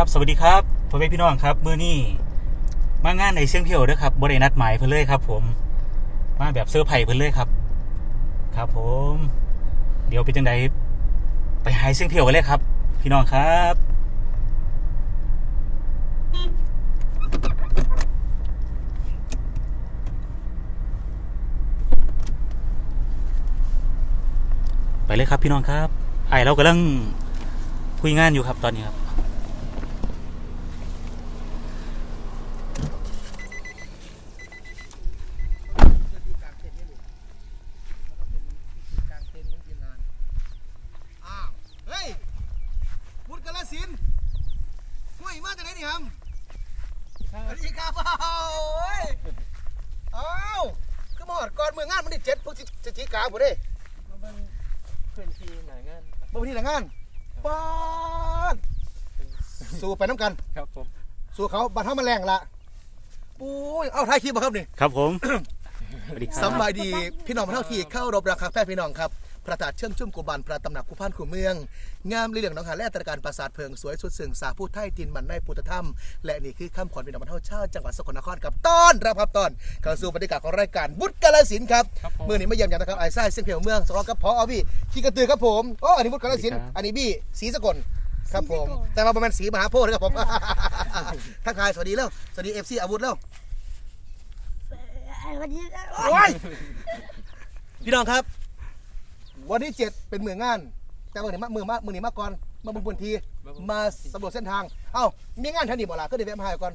ครับสวัสดีครับพ่อแม่พี่น้องครับมื้อนี้มางานในเชียงเพียวด้อครับบ่ได้นัดหมายเพิ่นเลยครับ ผม มาแบบเซอร์ไพรส์เพิ่นเลยครับ ครับ ผม เดี๋ยวเป็นจังไดไปหาเชียงเพียวกันเลยครับ พี่น้องครับไปเลยครับพี่น้องครับไอเรากำลังคุยงานอยู่ครับตอนนี้ครับ พิธีกลางเต็นท์นี่ลูกแล้วก็เป็นพิธีกลางเต็นท์ของทีมงาน อ้าว เฮ้ยพุทธกาลสินธุ์ห่วยมาจากไหนนี่ครับสวัส ดีครับเอ้าเฮ้ยอ้าวคือมาหอดก่อนมืองานมันได้เจ็ดพฤศจิกาผมเด้มันเป็นพื้นที่หน่ายงานบ่มีหลังงานป้านสู้ไปน้ำกัน ครับผมสู้เขาบัตรเท่ามาแรงละปุ้ยเอาถ่ายคลิปบ่ครับนี่ ครับผมสวัสดีครับสำบายดีพี่น้องมาเท่าที่เข้ารบราคาแพทย์พี่น้องครับ พระธาตุเชื่อมชุ่มกุบันพระตำหนักคู่พันคู่เมือง งามลีเหลืองหน้องหาและตระการปราสาทเพิงสวยสุดสึงสาผู้ไทยตินมันในพุทธธรรม และนี่คือคำขวัญพี่น้องมาเท่าเช่าจังหวัดสกลนครกับต้อนรับครับตอนเข้าสู่บรรยากาศของรายการบุตรกาลสินธุ์ครับครับผม เมื่อนี้มาเยี่ยมอย่างนะครับไอ้ไส้เส้นเพียวเมืองสกลกับพออพี่ขี้กระตือครับผมโอ้อันนี้บุตรกาลสินธุ์อันนี้บี้สีสกลครับผม แต่ว่าประมาณสีมหาโพธิ์นะครับผมทักทายสวัสดีแล้วสวัสดีเอฟซีอาวุธแล้วสวัสดีครับโอ้ยพี่น้องครับ วันที่เจ็ดเป็นมืองาน แต่วันนี้มามือมามือนี้มาก่อนมาบุญบุญทีมาสำรวจเส้นทาง เอ้ามีงานทันดีบ่ล่ะก็เดี๋ยวแวะมาหาก่อน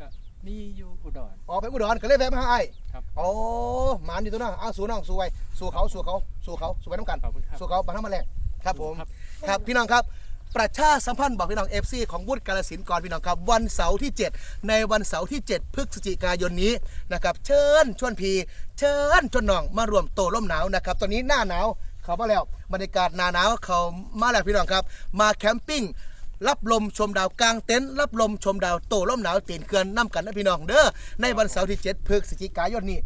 ก็มีอยู่อุดรออกไปอุดรก็เลยแวะมาหาไอ้ครับโอ้หมานอยู่ตัวน้องเอาสู่น้องสู่ไว้สู่เขาสู่เขาสู่เขาสู่ไปน้ำกันขอบคุณครับสู่เขาบันทำมาแรงครับผมครับครับพี่น้องครับประชาสัมพันธ์บอกพี่น้อง FC ของวุฒิกาลสินธุ์ก่อนพี่น้องครับวันเสาร์ที่ 7 ในวันเสาร์ที่ 7 พฤศจิกายนนี้นะครับเชิญชวนพีเชิญชวนน้องมารวมโตร่มหนาวนะครับตอนนี้หน้าหนาว เขามาแล้วบรรยากาศหนาหนาวเขามาแล้วพี่น้องครับ มาแคมปิ้งรับลมชมดาวกลางเต็นท์รับลมชมดาวโตร่มหนาวตีนเกลือนน้ำกันนะพี่น้องเด้อในวันเสาร์ที่7พฤศจิกายนนี้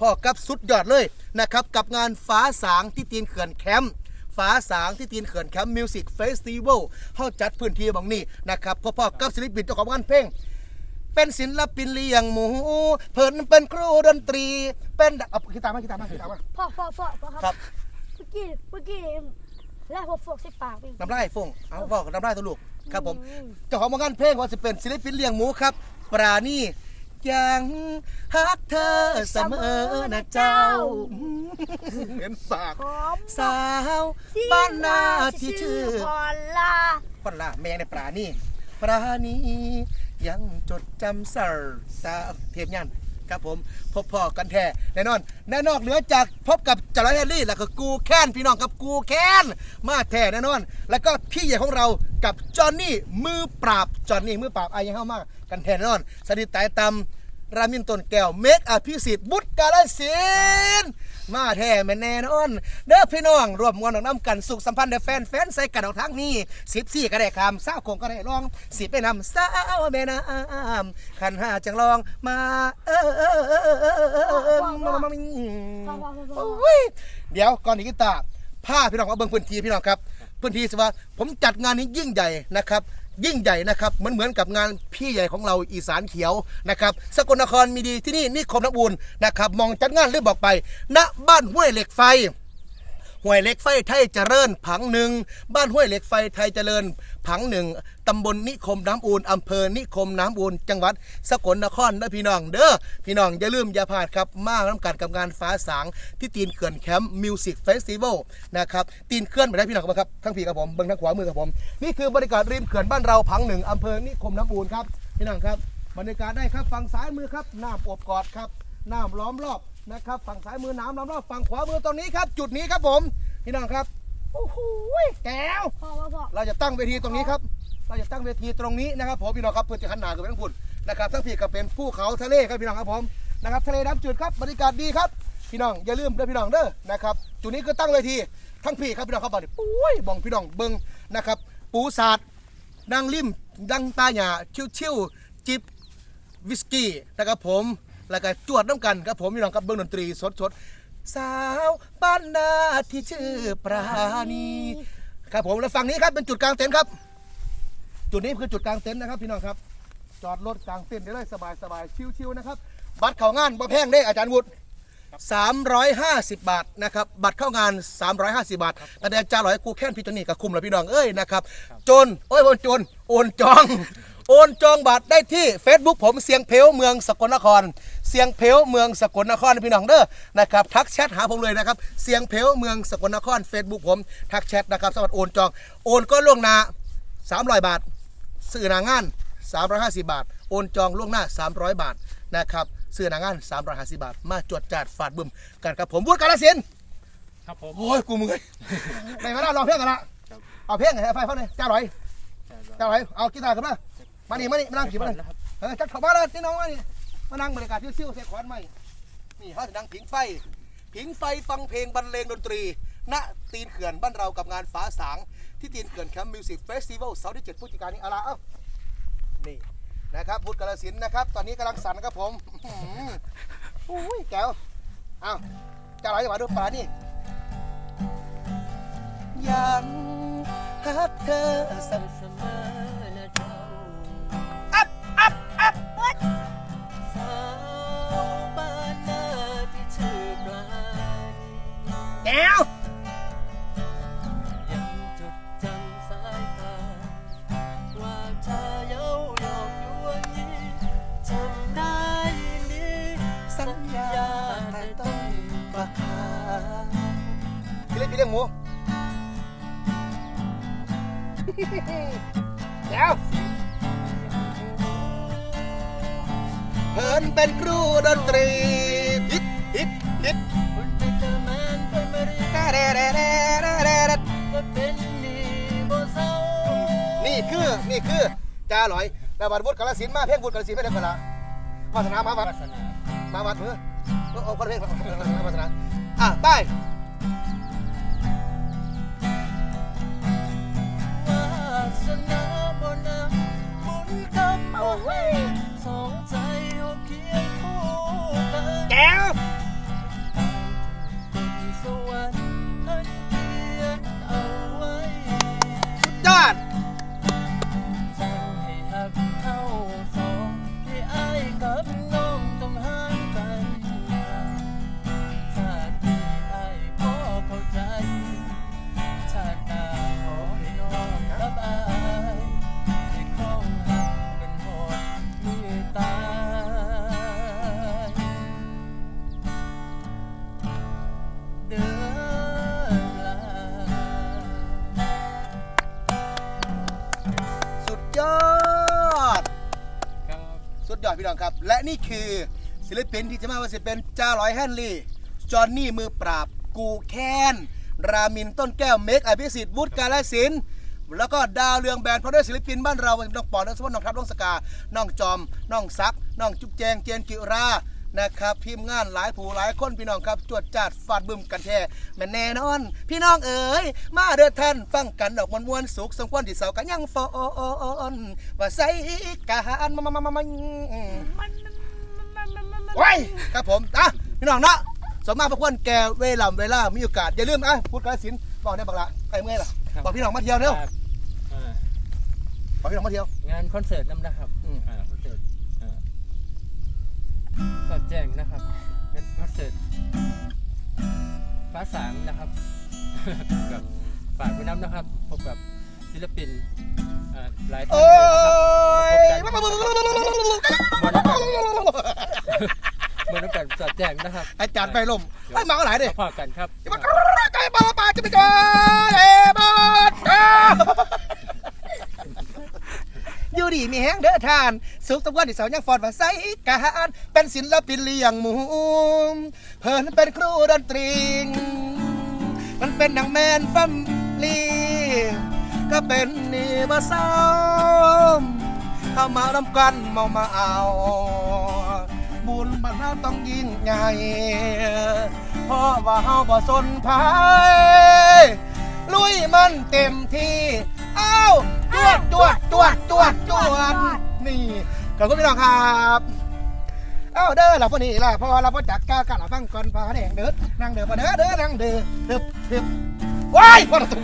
พอๆกับสุดยอดเลยนะครับกับงานฟ้าสางที่ตีนเขื่อนแคมป์ฟ้าสางที่ตีนเขื่อนแคมป์มิวสิกเฟสติวัลเขาจัดพื้นที่บางนี้นะครับพ่อๆกับศิลปินเจ้าของงานเพลงเป็นศิลปินเลี้ยงหมู เพิ่นเป็นครูดนตรี เป็นเอากีตาร์มากีตาร์มากีตาร์มาพ่อพ่อพ่อพ่อคครัรับบเมื่อ กี้เมื่อกี้แลกพวกฟกใส่ปากไปน้ำลายฟงเอาบอกน้ำลายตัวลูกครับผมอืมเจ้าของงานเพลงว่าจะเป็นศิลปินเลี้ยงหมูครับ ปราณียังฮักเธอเสมอนะเจ้า เห็นปาก หอมสาวบ้านนาที่ชื่อพรลาคนละแม่ในปลานี่ปลานี้ยังจดจำสร์สาเทียบยัน ครับผมพบพ่อกันแท้แน่นอนแน่นอกเหลือจากพบกับจาร์แฮร์รี่แล้วก็กูแค้นพี่น้องกับกูแค้นมาแท้แน่นอน แล้วก็พี่ใหญ่ของเรากับจอห์นนี่มือปราบจอห์นนี่มือปราบอายังเข้ามากกันแท้แน่นอนสถิตไตตำรามินต้นแก้วเมกอภิสิทธิ์บุตรกาลสินธุ์ มาแท้แม่นแน่นอน เด้อพี่น้องรวมมวลน้ำกันสุขสัมพันธ์เด้อแฟนแฟนใส่กันเอาทั้งนี้สิบสี่ก็ได้คำสาวคงก็ได้ลองสิบไปนำสาวแม่น้ำขันห้าจังลองมาเออเออเออเออเออเออมาโอ้ยเดี๋ยวก่อนอีกตาผ้าพี่น้องมาเบิ่งพื้นที่พี่น้องครับพื้นที่สิว่าผมจัดงานนี้ยิ่งใหญ่นะครับ ยิ่งใหญ่นะครับเหมือนเหมือนกับงานพี่ใหญ่ของเราอีสานเขียวนะครับสกลนครมีดีที่นี่นิคมน้ำอุ่นนะครับมองจัดงานหรือบอกไปณบ้านห้วยเหล็กไฟ ห้วยเหล็กไฟไทยเจริญผังหนึ่งบ้านห้วยเหล็กไฟไทยเจริญผังหนึ่งตำบลนิคมน้ำอูนอำเภอนิคมน้ำอูนจังหวัดสกลนครนะพี่น้องเด้อพี่น้องอย่าลืมอย่าพลาดครับมาทำการกับงานฟ้าสางที่ตีนเขื่อนแคมป์มิวสิกเฟสติวัลนะครับตีนเขื่อนไปได้พี่น้องครับทั้งพี่กับผมเบิ้งทั้งขวามือกับผม นี่คือบรรยากาศริมเขื่อนบ้านเราผังหนึ่งอำเภอนิคมน้ำอูนครับพี่น้องครับบรรยากาศได้ครับฝั่งซ้ายมือครับน้ำอบกอดครับ น้ำล้อมรอบนะครับฝั่งซ้ายมือน้ำล้อมรอบฝั่งขวามือตรงนี้ครับ จุดนี้ครับผมพี่น้องครับโอ้โหแก้วพ่อพ่อพ่อเราจะตั้งเวทีตรงนี้ครับ เราจะตั้งเวทีตรงนี้นะครับผมพี่น้องครับเพื่อจะขันหนากับทั้งพุ่นนะครับทั้งพี่ก็เป็นภูเขาทะเลครับพี่น้องครับผมนะครับทะเลน้ำจืดครับบรรยากาศดีครับพี่น้องอย่าลืมเด้อพี่น้องเด้อนะครับจุดนี้ก็ตั้งเวทีทั้งพี่ครับพี่น้องครับบอกดิปุ้ยบองพี่น้องเบิ้งนะครับปูสาดดังริมดังตาหยาชิวๆจิบวิสกี้นะครับผม แล้วก็จวดน้ำกันครับผมพี่น้องครับเบิ้งดนตรีสดสดสาวบ้านนาที่ชื่อปราณีครับผมแล้วฝั่งนี้ครับเป็นจุดกลางเต็นท์ครับ จุดนี้คือจุดกลางเต็นท์นะครับ พี่น้องครับ จอดรถกลางเต็นท์ได้เลยสบายสบายๆชิวๆนะครับบัตรเข้างานบ่แพงเด้อาจารย์วุฒิ350 บาทนะครับบัตรเข้างาน 350 บาทแต่เดี๋ยวจ้าร้อยกูแค่นพี่ตัวนี้กับคุมแล้วพี่น้องเอ้ยนะครับจนโอ้ยโอนจนโอนจอง โอนจองบัตรได้ที่ Facebook ผมเสียงเพลวเมืองสกลนคร เสียงเพลวเมืองสกลนครพี่น้องเด้อนะครับทักแชทหาผมเลยนะครับเสียงเพลวเมืองสกลนคร Facebook ผมทักแชทนะครับสำหรับโอนจอง โอนก็ล่วงหน้า300 บาทซื้อหนางาน 350 บาท โอนจองล่วงหน้า 300 บาทนะครับซื้อหนางาน 350 บาท มาจวดจัดฝาดบึมกันครับผมวุฒิกาลสินธุ์ครับผมโอ้ยกูเมื่อยไหนมาแล้วลองเพลงกันละเอาเพลงให้ไฟฟังเลยจ้าหน่อยจ้าหน่อยเอากีตาร์ขึ้นมา มานี่มานี่มานั่งขี่มาเลยนะครับเออจัดเข้ามาเลยนี่น้องมานี่มานั่งบรรยากาศชิวๆใส่ขวานใหม่นี่เขาจะนั่งผิงไฟผิงไฟฟังเพลงบรรเลงดนตรี ณตีนเขื่อนบ้านเรากับงานฟ้าสาง ที่ตีนเขื่อนแคมป์มิวสิกเฟสติวัลเสาร์ที่7พฤศจิกายนนี้เอาละเอ้านี่นะครับพุทธกาลสินธุ์นะครับ ตอนนี้กำลังสั่นครับผมอื้อหืออุ้ยแก้วอ้าวจะอะไรจะมาดูปลานี่ยังฮักเธอสักเสมอนะเจ้าอั แก้วเพิ่นเป็นครูดนตรีฮิตฮิตฮิตคนเป็นเดอะแมนเป็นมารีแด่แด่แด่แด่แด่แด่แด่ก็เป็นดีบ่เศร้านี่คือนี่คือจ้าหลอยแล้วบัดวุฒิกาลสินธุ์มาเพ่งวุฒิกาลสินธุ์ไม่ได้กันละวาสนามาวัดวาสนามาวัดเพื่อโอ้คนเพ่งวาสนาอะไป นี่คือศิลปินที่จะมาว่าจะเป็นจ้าลอยแฮนลี่ จอห์นนี่มือปราบ กูแคนรามินต้นแก้วเมกอภิสิทธิ์วุฒิกาลสินแล้วก็ดาวเรืองแบนเพราะด้วยศิลปินบ้านเราน้องปอนน้องสมบัติน้องทัพน้องสกา น้องจอม น้องซัก น้องจุ๊บแจงเจนกิรานะครับทีมงานหลายผู้หลายคนพี่น้องครับจวดจัดฟาดบึมกันแท้แม่แน่นอน พี่น้องเอ๋ยมาเด้อท่านฟังกันดอกมวนมวนสุขสมควรที่เสากันยังฟอนว่าใส่การมา มามามามาไว้ครับผมอะพี่น้องเนาะสมมาพระควรแก่เวลาเวลามีโอกาสอย่าลืมอะพูดกระสินบอกได้บักละไอ้เมื่อยล่ะครับ บอกพี่น้องมาเที่ยวเร็วครับอ่าบอกพี่น้องมาเที่ยว งานคอนเสิร์ตน้ำนะครับอืม อ่าคอนเสิร์ตอ่าสอดแจ้งนะครับเป็นคอนเสิร์ตฟ้าสางนะครับ กับฝากไว้น้ำนะครับพบกับศิลปินอ่าหลายท่านโอ้เลยนะครับย พบกันบนอากาศสอด แจ้งนะครับ อาจารย์ไปลมไอ้หมาหลายดิพอกันครับจะมาไก่ปลาปลาจะไปก่อนเอบอดอยู่ดีมีแห้งเด้อทาน สุขสวัสดิ์ที่เสายังฟอนว่าใสการเป็นศิลปินเลี้ยงหมูเพิ่นเป็นครูดนตรี มันเป็นนางแมนฟัมลีก็เป็นนี่มาซ้อมเอามาทำกันเมามาเอา บุญบรราต้องยิ่งใหญ่เพราะว่าเฮาบ่สนภัยลุยมันเต็มที่เอ้าจวดจวดจวดจวดจวดนี่ขอบคุณพี่น้องครับเอ้าเด้อล่ะพวกนี้ล่ะพอเราพอจัดก้าวกันเราฟังก่อนพาแดงเด้อนั่งเด้อพอเด้อเด้อนั่งเด้อเด้อเด้อว้ายพอเราตุ้ม